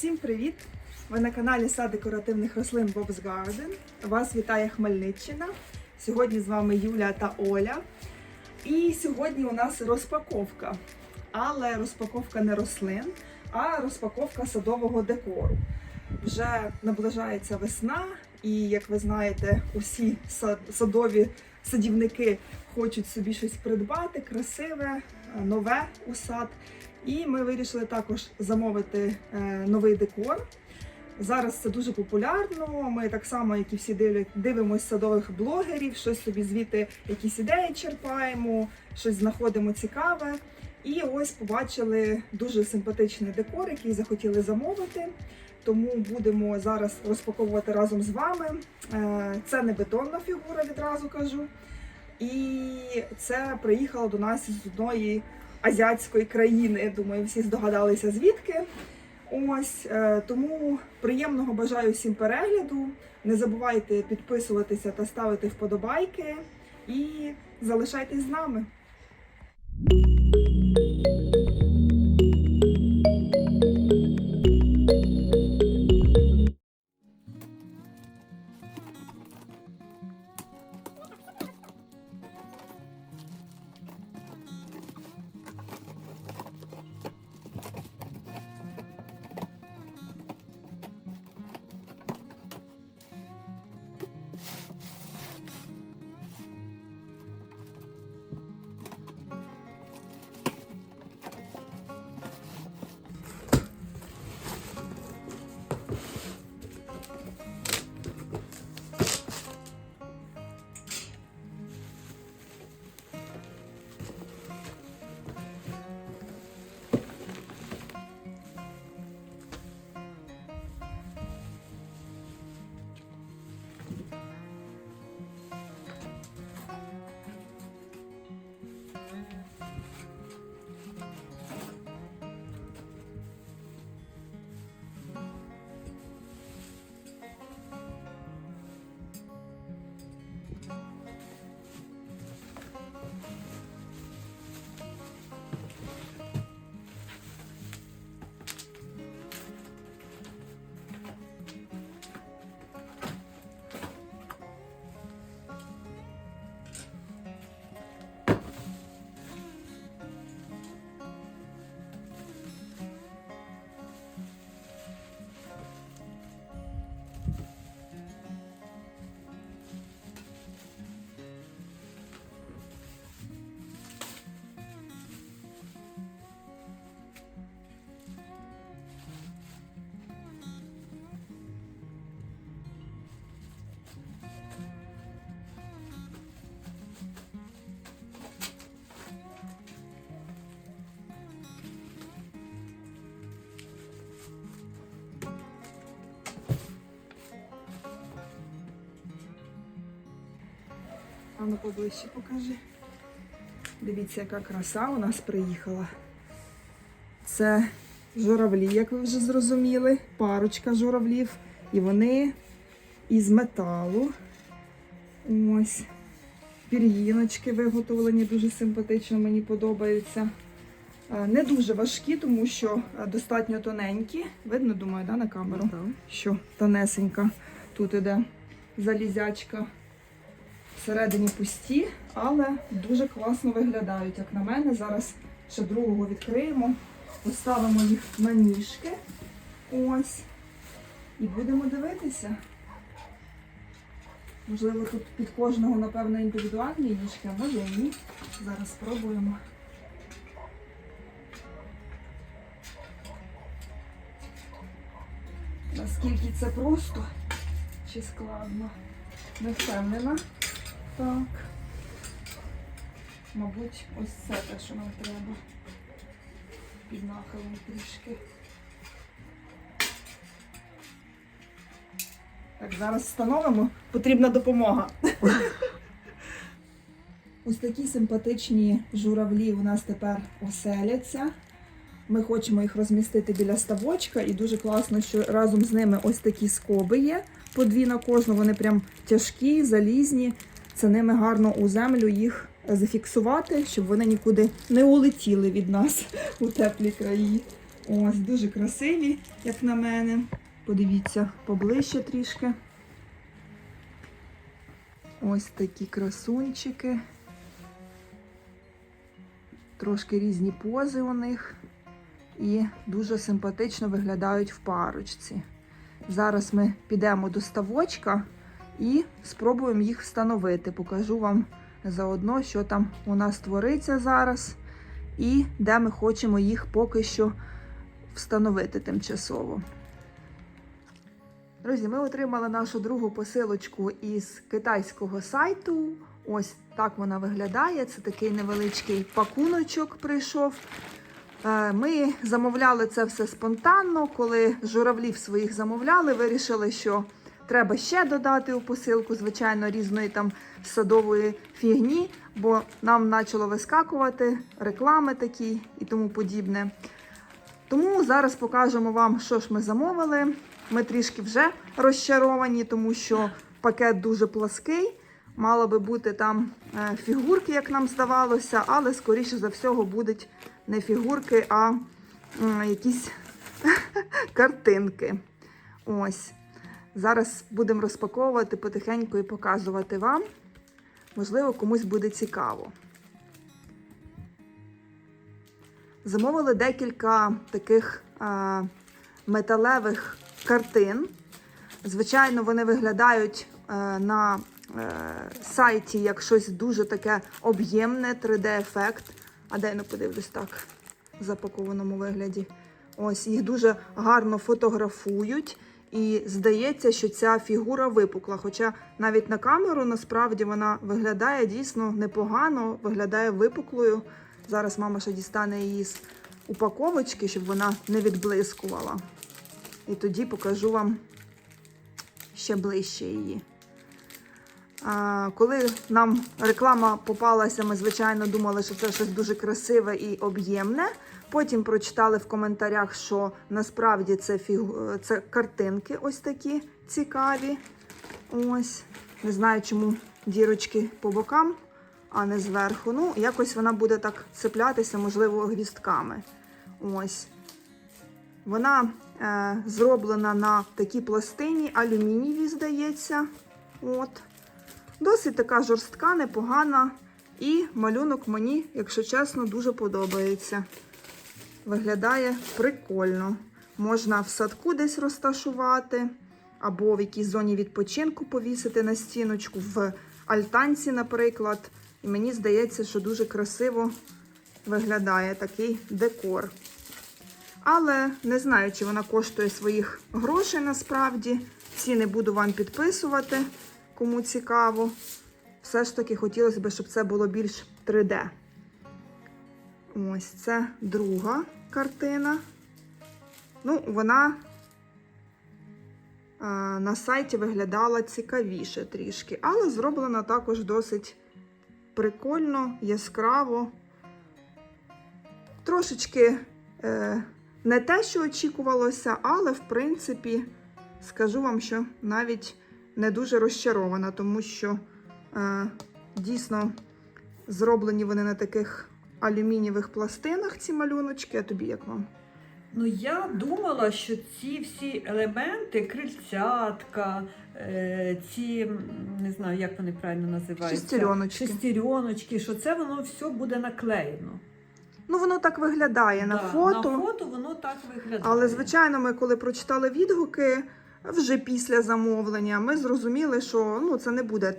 Усім привіт! Ви на каналі Сад декоративних рослин Bob's Garden. Вас вітає Хмельниччина. Сьогодні з вами Юля та Оля. І сьогодні у нас розпаковка. Але розпаковка не рослин, а розпаковка садового декору. Вже наближається весна, і як ви знаєте, усі садові садівники хочуть собі щось придбати, красиве, нове у сад. І ми вирішили також замовити е, новий декор. Зараз це дуже популярно. Ми так само, як і всі дивимося садових блогерів, щось собі звідти якісь ідеї черпаємо, щось знаходимо цікаве. І ось побачили дуже симпатичний декор, який захотіли замовити. Тому будемо зараз розпаковувати разом з вами. Е, Це не бетонна фігура, відразу кажу. І це приїхало до нас з одної азіатської країни. Я Думаю, всі здогадалися звідки. Ось е, тому приємного бажаю всім перегляду. Не забувайте підписуватися та ставити вподобайки. І залишайтесь з нами. А ну поближче покажи. Дивіться, яка краса у нас приїхала. Це журавлі, як ви вже зрозуміли, парочка журавлів. І вони із металу. Ось. Пір'їночки виготовлені, дуже симпатично, мені подобаються. Е, Не дуже важкі, тому що е, достатньо тоненькі. Видно, думаю, да, на камеру? Що тонесенька. Тут іде залізячка всередині пусті, але дуже класно виглядають, як на мене. Зараз ще другого відкриємо, поставимо їх на ніжки. Ось. І будемо дивитися. Можливо, тут під кожного, напевно, індивідуальні ніжки, а може ні. Зараз спробуємо. Наскільки це просто чи складно? Не впевнена. Так. Мабуть, ось це те, що нам треба. Під нахилом трішки. Так, зараз встановимо. Потрібна допомога. Ось такі симпатичні журавлі у нас тепер оселяться. Ми хочемо їх розмістити біля ставочка, і дуже класно, що разом з ними ось такі скоби є. По дві на кожну, вони прям тяжкі, залізні. Це ними гарно у землю їх зафіксувати, щоб вони нікуди не улетіли від нас у теплі краї. Ось дуже красиві, як на мене. Подивіться поближче трішки. Ось такі красунчики. Трошки різні пози у них. І дуже симпатично виглядають в парочці. Зараз ми підемо до ставочка і спробуємо їх встановити. Покажу вам заодно, що там у нас твориться зараз, і де ми хочемо їх поки що встановити тимчасово. Друзі, ми отримали нашу другу посилочку із китайського сайту. Ось так вона виглядає. Це такий невеличкий пакуночок прийшов. Е, Ми замовляли це все спонтанно. Коли журавлів своїх замовляли, вирішили, що треба ще додати у посилку, звичайно, різної там садової фігні, бо нам почало вискакувати реклами такі і тому подібне. Тому зараз покажемо вам, що ж ми замовили. Ми трішки вже розчаровані, тому що пакет дуже плаский. Мало би бути там е, фігурки, як нам здавалося, але скоріше за всього будуть не фігурки, а якісь картинки. Ось. Зараз будемо розпаковувати потихеньку і показувати вам. Можливо, комусь буде цікаво. Замовили декілька таких а, металевих картин. Звичайно, вони виглядають е, на е, сайті як щось дуже таке об'ємне, 3D-ефект. А де я не подивлюсь так, в запакованому вигляді. Ось їх дуже гарно фотографують. І здається, що ця фігура випукла. Хоча навіть на камеру насправді вона виглядає дійсно непогано, виглядає випуклою. Зараз мама ще дістане її з упаковочки, щоб вона не відблискувала. І тоді покажу вам ще ближче її. А, коли нам реклама попалася, ми, звичайно, думали, що це щось дуже красиве і об'ємне. Потім прочитали в коментарях, що насправді це, фігу... це картинки ось такі цікаві. Ось. Не знаю, чому дірочки по бокам, а не зверху. Ну, якось вона буде так цеплятися, можливо, гвістками. Ось. Вона е, зроблена на такій пластині, алюмінієві, здається. От. Досить така жорстка, непогана. І малюнок мені, якщо чесно, дуже подобається. Виглядає прикольно. Можна в садку десь розташувати, або в якійсь зоні відпочинку повісити на стіночку, в альтанці, наприклад. І мені здається, що дуже красиво виглядає такий декор. Але не знаю, чи вона коштує своїх грошей насправді. Ціни буду вам підписувати, кому цікаво. Все ж таки хотілося б, щоб це було більш 3D. Ось це друга картина. Ну, вона а, на сайті виглядала цікавіше трішки, але зроблена також досить прикольно, яскраво. Трошечки е, не те, що очікувалося, але, в принципі, скажу вам, що навіть не дуже розчарована, тому що е, дійсно зроблені вони на таких алюмінієвих пластинах, ці малюночки. А тобі як вам? Ну, я думала, що ці всі елементи, крильцятка, е, ці, не знаю, як вони правильно називаються. Шестереночки. Шестереночки, що це воно все буде наклеєно. Ну, воно так виглядає на Да, фото. На фото воно так виглядає. Але, звичайно, ми коли прочитали відгуки вже після замовлення, ми зрозуміли, що ну, це не буде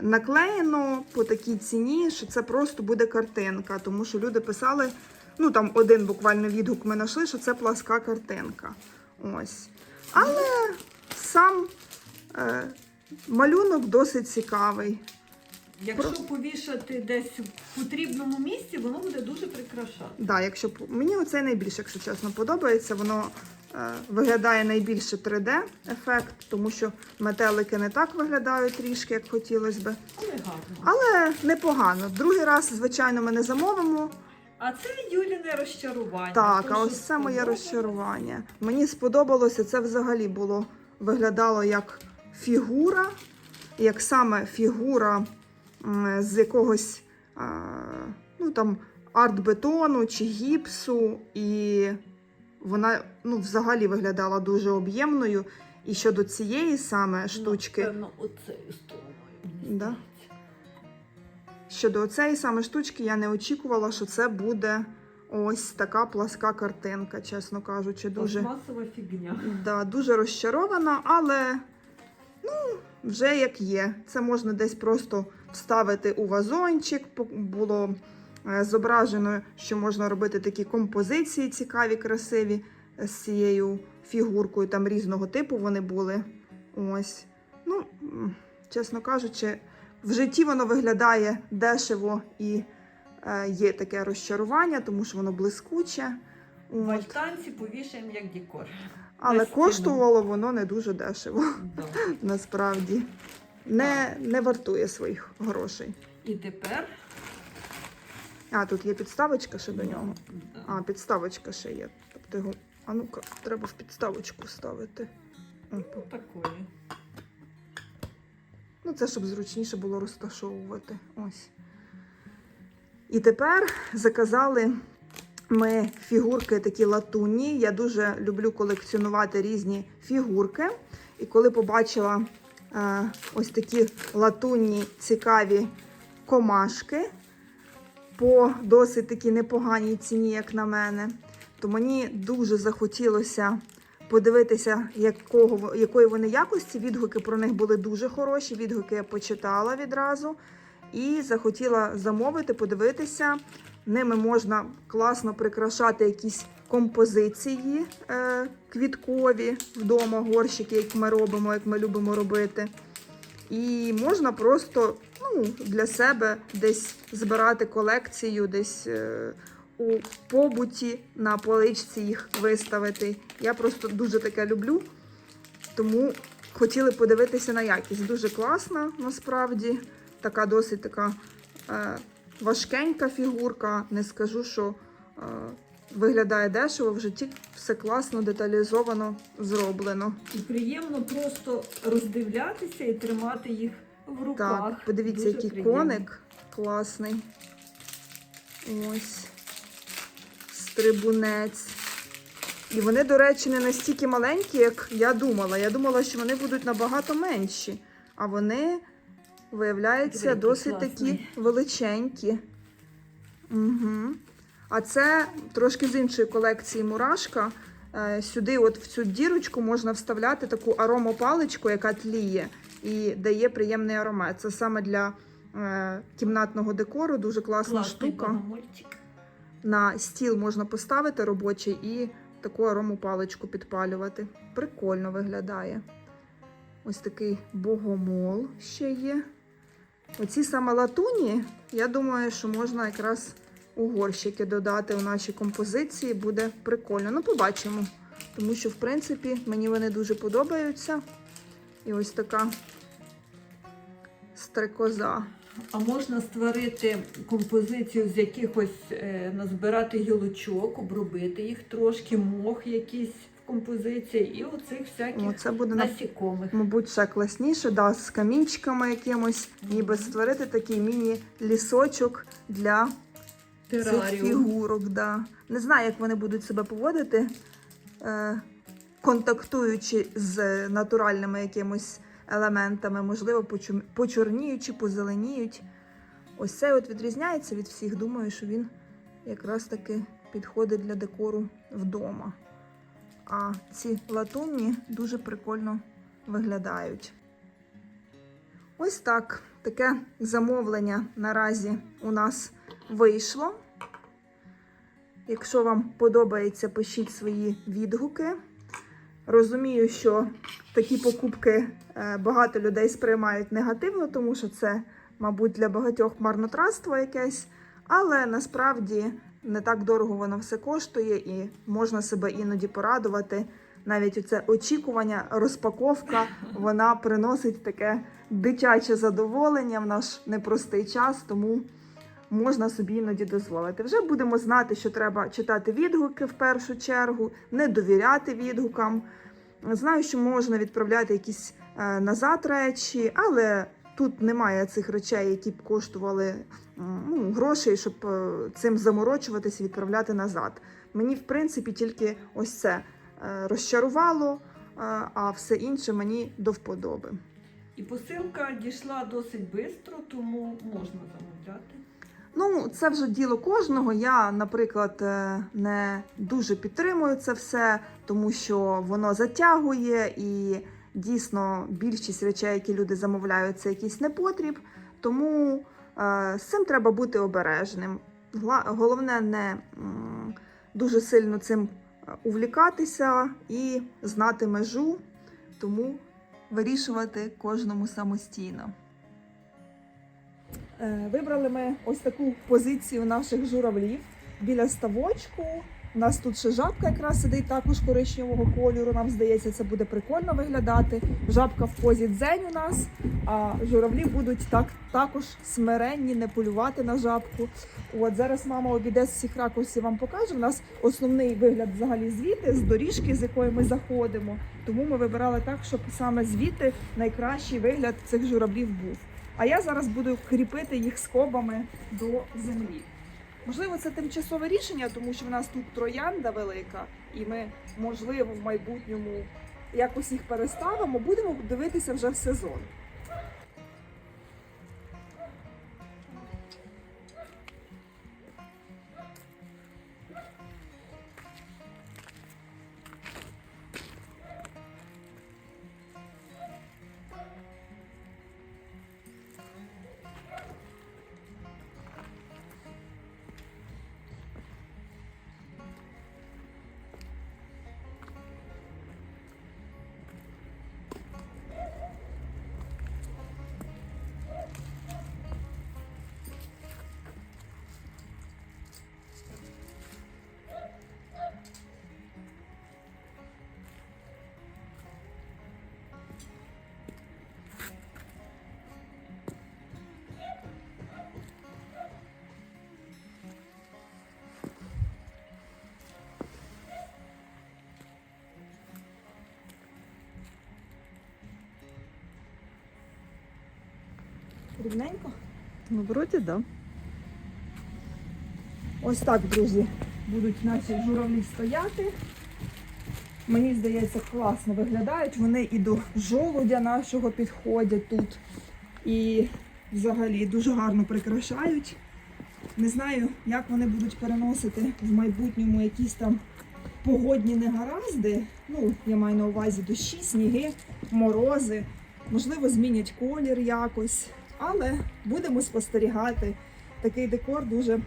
наклеєно по такій ціні, що це просто буде картинка. Тому що люди писали, ну там один буквально відгук ми знайшли, що це пласка картинка. Ось. Але сам е, малюнок досить цікавий. Якщо повішати десь в потрібному місці, воно буде дуже прикрашати. Да, якщо мені оце найбільше, якщо чесно, подобається. Воно е, виглядає найбільше 3D-ефект, тому що метелики не так виглядають трішки, як хотілося би. Але непогано. Другий раз, звичайно, ми не замовимо. А це Юліне розчарування. Так, а ось це моє розчарування. Мені сподобалося, це взагалі було виглядало як фігура, як саме фігура з якогось а, ну, там, арт-бетону чи гіпсу. І вона ну, взагалі виглядала дуже об'ємною. І щодо цієї саме штучки, Напевно, оцею стороною. Да? щодо цієї саме штучки, я не очікувала, що це буде ось така пласка картинка, чесно кажучи. Дуже, Пластмасова фігня. да, дуже розчарована, але ну, вже як є. Це можна десь просто вставити у вазончик. Було зображено, що можна робити такі композиції цікаві, красиві е, з цією фігуркою. Там різного типу вони були. Ось. Ну, чесно кажучи, в житті воно виглядає дешево і е, є таке розчарування, тому що воно блискуче. В От. альтанці повішаємо як декор. Але коштувало воно не дуже дешево, Да. насправді. Не, не вартує своїх грошей. І тепер. А, тут є підставочка ще до нього. А, підставочка ще є. Тобто його. А ну-ка, треба в підставочку ставити. Опа. Такої. Ну, це щоб зручніше було розташовувати. Ось. І тепер заказали ми фігурки такі латунні. Я дуже люблю колекціонувати різні фігурки. І коли побачила е, ось такі латунні цікаві комашки по досить такій непоганій ціні, як на мене, то мені дуже захотілося подивитися, якого, якої вони якості. Відгуки про них були дуже хороші. Відгуки я почитала відразу і захотіла замовити, подивитися. Ними можна класно прикрашати якісь композиції е, квіткові вдома, горщики, як ми робимо, як ми любимо робити. І можна просто ну, для себе десь збирати колекцію, десь е, у побуті на поличці їх виставити. Я просто дуже таке люблю. Тому хотіли подивитися на якість. Дуже класна насправді. Така досить така е, важкенька фігурка. Не скажу, що е, виглядає дешево. В житті все класно, деталізовано зроблено. І приємно просто роздивлятися і тримати їх в руках. Так, подивіться, Дуже який приємно. коник класний. Ось. Стрибунець. І вони, до речі, не настільки маленькі, як я думала. Я думала, що вони будуть набагато менші. А вони, виявляється, Диви, досить класний. такі величенькі. Угу. А це трошки з іншої колекції мурашка. Е, Сюди, от в цю дірочку, можна вставляти таку аромопаличку, яка тліє і дає приємний аромат. Це саме для е, кімнатного декору, дуже класна Класний штука. богомольчик. На стіл можна поставити робочий і таку аромопаличку підпалювати. Прикольно виглядає. Ось такий богомол ще є. Оці саме латуні, я думаю, що можна якраз у горщики додати у наші композиції. Буде прикольно. Ну, побачимо. Тому що, в принципі, мені вони дуже подобаються. І ось така стрекоза. А можна створити композицію з якихось, е, назбирати гілочок, обробити їх трошки, мох якийсь в композиції і оцих всяких Оце буде насікомих. Мабуть, ще класніше, да, з камінчиками якимось, ніби створити такий міні-лісочок для цих Тераріум. фігурок. Да. Не знаю, як вони будуть себе поводити, е, контактуючи з натуральними якимось елементами, можливо, почу- почорніють чи позеленіють. Ось це от відрізняється від всіх. Думаю, що він якраз таки підходить для декору вдома. А ці латунні дуже прикольно виглядають. Ось так. Таке замовлення наразі у нас вийшло. Якщо вам подобається, пишіть свої відгуки. Розумію, що такі покупки е, багато людей сприймають негативно, тому що це, мабуть, для багатьох марнотратство якесь, але насправді не так дорого воно все коштує і можна себе іноді порадувати. Навіть оце очікування, розпаковка, вона приносить таке дитяче задоволення в наш непростий час, тому можна собі іноді дозволити. Вже будемо знати, що треба читати відгуки в першу чергу, не довіряти відгукам. Знаю, що можна відправляти якісь е, назад речі, але тут немає цих речей, які б коштували ну, грошей, щоб е, цим заморочуватися і відправляти назад. Мені, в принципі, тільки ось це е, розчарувало, а все інше мені до вподоби. І посилка дійшла досить швидко, тому можна замовляти. Ну, це вже діло кожного. Я, наприклад, е, не дуже підтримую це все, тому що воно затягує і дійсно більшість речей, які люди замовляють, це якийсь непотріб. Тому е, з цим треба бути обережним. Головне не дуже сильно цим е, увлікатися і знати межу, тому вирішувати кожному самостійно. Е, Вибрали ми ось таку позицію наших журавлів біля ставочку. У нас тут ще жабка якраз сидить також коричневого кольору. Нам здається, це буде прикольно виглядати. Жабка в позі дзень у нас, а журавлі будуть так також смиренні, не полювати на жабку. От зараз мама обійде з всіх ракурсів вам покаже. У нас основний вигляд взагалі звідти, з доріжки, з якої ми заходимо. Тому ми вибирали так, щоб саме звідти найкращий вигляд цих журавлів був. А я зараз буду кріпити їх скобами до землі. Можливо, це тимчасове рішення, тому що в нас тут троянда велика, і ми, можливо, в майбутньому якось їх переставимо. Будемо дивитися вже в сезон. Рівненько. Ну, вроді, да. Ось так, друзі, будуть наші журавлі стояти. Мені здається, класно виглядають. Вони і до жолудя нашого підходять тут. І взагалі дуже гарно прикрашають. Не знаю, як вони будуть переносити в майбутньому якісь там погодні негаразди. Ну, я маю на увазі дощі, сніги, морози. Можливо, змінять колір якось. Але будемо спостерігати. Такий декор дуже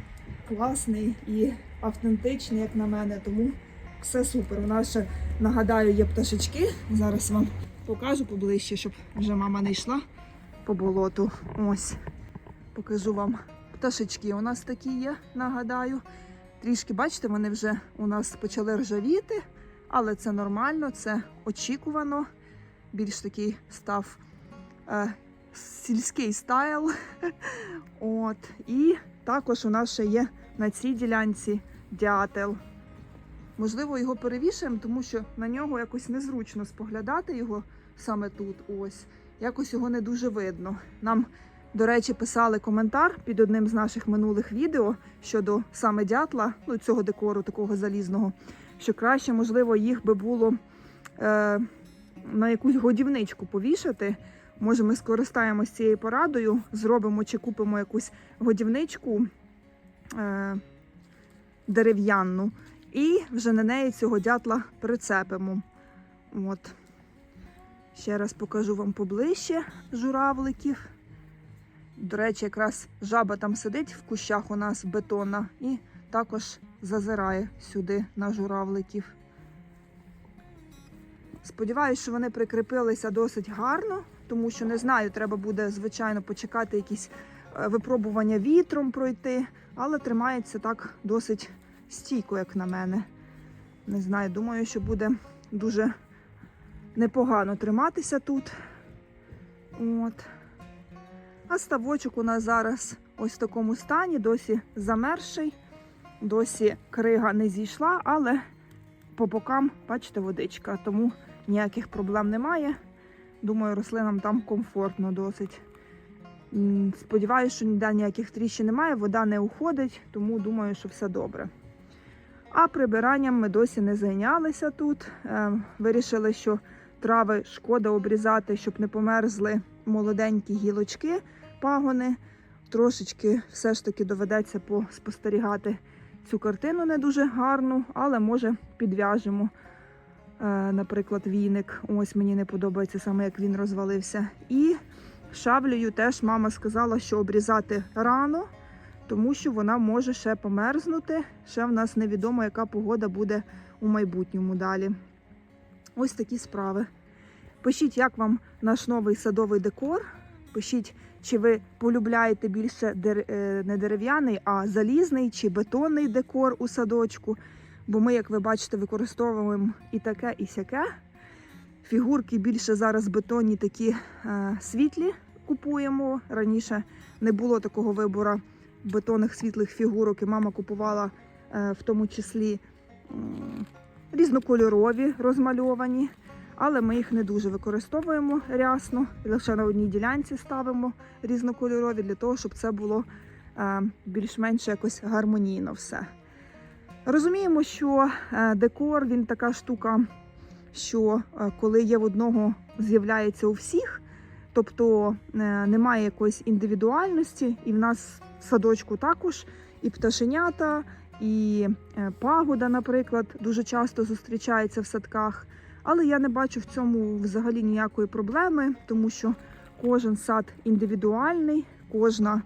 класний і автентичний, як на мене. Тому все супер. У нас ще нагадаю, є пташечки. Зараз вам покажу поближче, щоб вже мама не йшла по болоту. Ось покажу вам пташечки. У нас такі є, нагадаю. Трішки, бачите, вони вже у нас почали ржавіти, але це нормально, це очікувано. Більш такий став е, сільський стайл. От. І також у нас ще є на цій ділянці дятел. Можливо, його перевішаємо, тому що на нього якось незручно споглядати його саме тут. Ось. Якось його не дуже видно. Нам, до речі, писали коментар під одним з наших минулих відео щодо саме дятла, ну цього декору такого залізного, що краще, можливо, їх би було е, на якусь годівничку повішати. Може, ми скористаємось цією порадою, зробимо чи купимо якусь годівничку е, дерев'яну, і вже на неї цього дятла прицепимо. От. Ще раз покажу вам поближче журавликів. До речі, якраз жаба там сидить в кущах у нас бетона і також зазирає сюди на журавликів. Сподіваюсь, що вони прикріпилися досить гарно, тому що не знаю, треба буде, звичайно, почекати якісь е, випробування вітром пройти, але тримається так досить стійко, як на мене. Не знаю, думаю, що буде дуже непогано триматися тут. От. А ставочок у нас зараз ось в такому стані, досі замерший, досі крига не зійшла, але по бокам, бачите, водичка, тому ніяких проблем немає. Думаю, рослинам там комфортно досить. Сподіваюся, що ніде ніяких тріщин немає, вода не уходить, тому думаю, що все добре. А прибиранням ми досі не зайнялися тут. Е, Вирішили, що трави шкода обрізати, щоб не померзли молоденькі гілочки, пагони. Трошечки все ж таки доведеться поспостерігати цю картину не дуже гарну, але може підв'яжемо. Е, Наприклад, віник. Ось мені не подобається саме, як він розвалився. І шаблею теж мама сказала, що обрізати рано, тому що вона може ще померзнути. Ще в нас невідомо, яка погода буде у майбутньому далі. Ось такі справи. Пишіть, як вам наш новий садовий декор. Пишіть, чи ви полюбляєте більше е, не дерев'яний, а залізний чи бетонний декор у садочку. Бо ми, як ви бачите, використовуємо і таке, і сяке. Фігурки більше зараз бетонні такі е, світлі купуємо. Раніше не було такого вибору бетонних світлих фігурок, і мама купувала е, в тому числі м, різнокольорові розмальовані, але ми їх не дуже використовуємо рясно. Лише на одній ділянці ставимо різнокольорові для того, щоб це було е, більш-менш якось гармонійно все. Розуміємо, що е, декор він така штука, що е, коли є в одного, з'являється у всіх, тобто е, немає якоїсь індивідуальності, і в нас в садочку також і пташенята, і пагода, наприклад, дуже часто зустрічається в садках. Але я не бачу в цьому взагалі ніякої проблеми, тому що кожен сад індивідуальний, кожна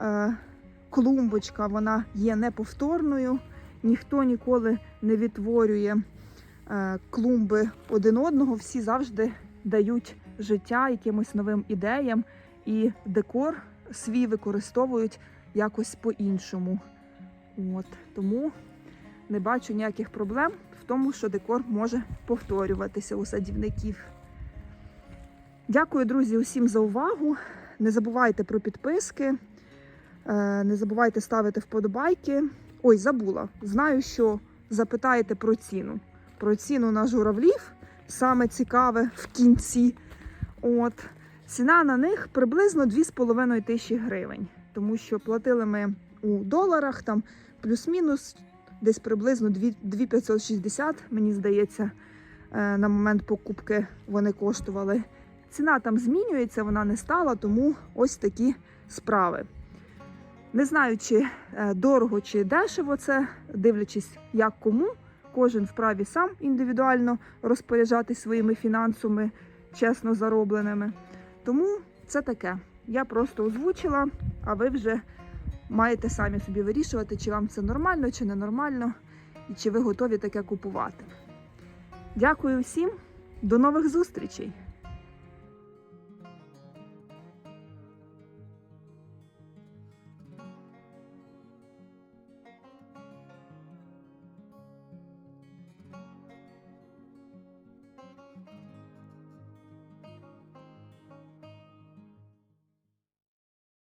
е, клумбочка вона є неповторною. Ніхто ніколи не відтворює е, клумби один одного, всі завжди дають життя якимось новим ідеям, і декор свій використовують якось по-іншому. От тому не бачу ніяких проблем в тому, що декор може повторюватися у садівників. Дякую, друзі, усім за увагу. Не забувайте про підписки, е, не забувайте ставити вподобайки. Ой, забула. Знаю, що запитаєте про ціну. Про ціну на журавлів. Саме цікаве в кінці. От. Ціна на них приблизно 2,5 тисячі гривень. Тому що платили ми у доларах, там плюс-мінус десь приблизно 2560, мені здається, е, на момент покупки вони коштували. Ціна там змінюється, вона не стала, тому ось такі справи. Не знаю, чи е, дорого чи дешево це, дивлячись, як кому. Кожен вправі сам індивідуально розпоряджатись своїми фінансами, чесно заробленими. Тому це таке. Я просто озвучила, а ви вже маєте самі собі вирішувати, чи вам це нормально, чи ненормально, і чи ви готові таке купувати. Дякую всім, до нових зустрічей!